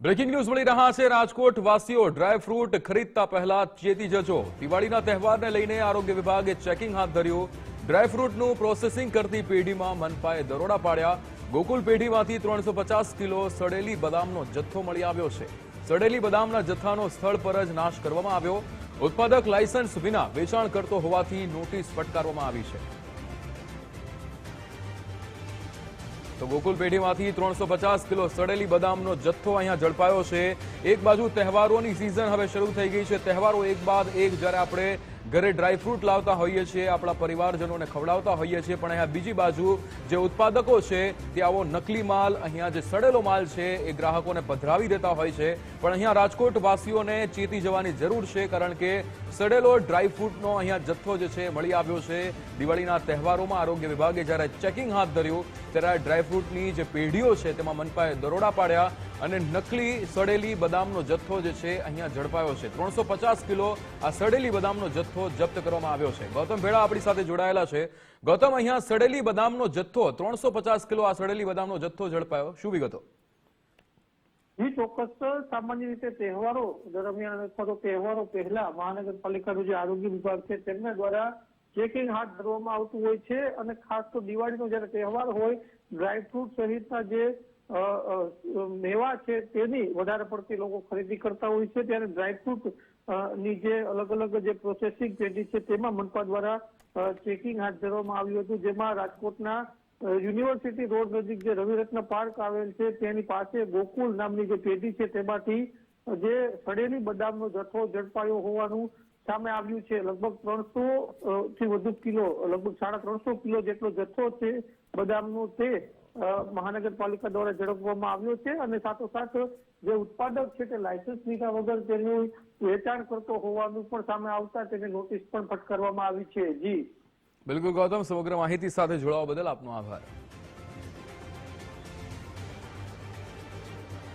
Breaking news મળી રહ્યા છે. રાજકોટ વાસીઓ ડ્રાયફ્રૂટ ખરીદતા પહેલા ચેતી જજો. દિવાળીના તહેવારને લઈને આરોગ્ય વિભાગે ચેકિંગ હાથ ધર્યું. ડ્રાયફ્રૂટનું પ્રોસેસિંગ કરતી પેઢીમાં મનપાએ દરોડા પાડ્યા. ગોકુલ પેઢીમાંથી ત્રણસો કિલો સડેલી બદામનો જથ્થો મળી આવ્યો છે. સડેલી બદામના જથ્થાનો સ્થળ પર જ નાશ કરવામાં આવ્યો. ઉત્પાદક લાયસન્સ વિના વેચાણ કરતો હોવાથી નોટિસ ફટકારવામાં આવી છે. તો ગોકુલ પેઢીમાંથી ત્રણસો પચાસ કિલો સડેલી બદામનો જથ્થો અહીંયા ઝડપાયો છે. એક બાજુ તહેવારોની સિઝન હવે શરૂ થઈ ગઈ છે. તહેવારો એક બાદ એક જ્યારે આપણે ઘરે ડ્રાયફ્રૂટ લાવતા હોઈએ છીએ, આપણા પરિવારજનોને ખવડાવતા હોઈએ છીએ, પણ અહીંયા બીજી બાજુ જે ઉત્પાદકો છે, તે આવો નકલી માલ, અહીંયા જે સડેલો માલ છે, એ ગ્રાહકોને પધરાવી દેતા હોય છે. પણ અહીંયા રાજકોટ વાસીઓને ચેતી જવાની જરૂર છે, કારણ કે સડેલો ડ્રાયફ્રૂટનો અહીંયા જથ્થો જે છે મળી આવ્યો છે. દિવાળીના તહેવારોમાં આરોગ્ય વિભાગે જ્યારે ચેકિંગ હાથ ધર્યું, ત્યારે ડ્રાયફ્રૂટની જે પેઢીઓ છે, તેમાં મનપાએ દરોડા પાડ્યા. અને નકલી સડેલી બદામનો જથ્થો જે છે અહીંયા ઝડપાયો છે. ત્રણસો કિલો આ સડેલી બદામનો જથ્થો જપ્ત કરવામાં આવ્યો છે. ગૌતમ ભેળા આપણી સાથે જોડાયેલા છે. ગૌતમ, અહીંયા સડેલી બદામનો જથ્થો, ત્રણસો કિલો આ સડેલી બદામનો જથ્થો ઝડપાયો. શું વિગતો? ચોક્કસ સામાન્ય રીતે તહેવારો દરમિયાન અથવા તો તહેવારો પહેલા મહાનગરપાલિકાનું જે આરોગ્ય વિભાગ છે તેમના દ્વારા ચેકિંગ હાથ ધરવામાં આવતું હોય છે અને ખાસ તો દિવાળીનો જયારે તહેવાર હોય ડ્રાયફ્રૂટ સહિતના જે મેવા છે તેની વધારે પડતી લોકો ખરીદી કરતા હોય છે. ત્યારે ડ્રાયફ્રૂટની જે અલગ અલગ જે પ્રોસેસિંગ પેઢી છે તેમાં મનપા દ્વારા ચેકિંગ હાથ ધરવામાં આવ્યું હતું. જેમાં રાજકોટના યુનિવર્સિટી રોડ નજીક જે રવિરત્ન પાર્ક આવેલ છે તેની પાસે ગોકુલ નામની જે પેઢી છે તેમાંથી જે સડેલી બદામનો જથ્થો ઝડપાયો હોવાનું સામે આવ્યું છે, લગભગ ત્રણસો થી વધુ કિલો, લગભગ સાડા ત્રણસો કિલો જેટલો જથ્થો છે, બદામનો તે મહાનગરપાલિકા દ્વારા ઝડપવામાં આવ્યો છે અને સાથોસાથ જે ઉત્પાદક છે તે લાયસન્સ લીધા વગર તેનું વેચાણ કરતો હોવાનું પણ સામે આવતા તેને નોટિસ પણ ફટકારવામાં આવી છે. જી. બિલકુલ ગૌતમ, સમગ્ર માહિતી સાથે જોડાવા બદલ આપનો આભાર.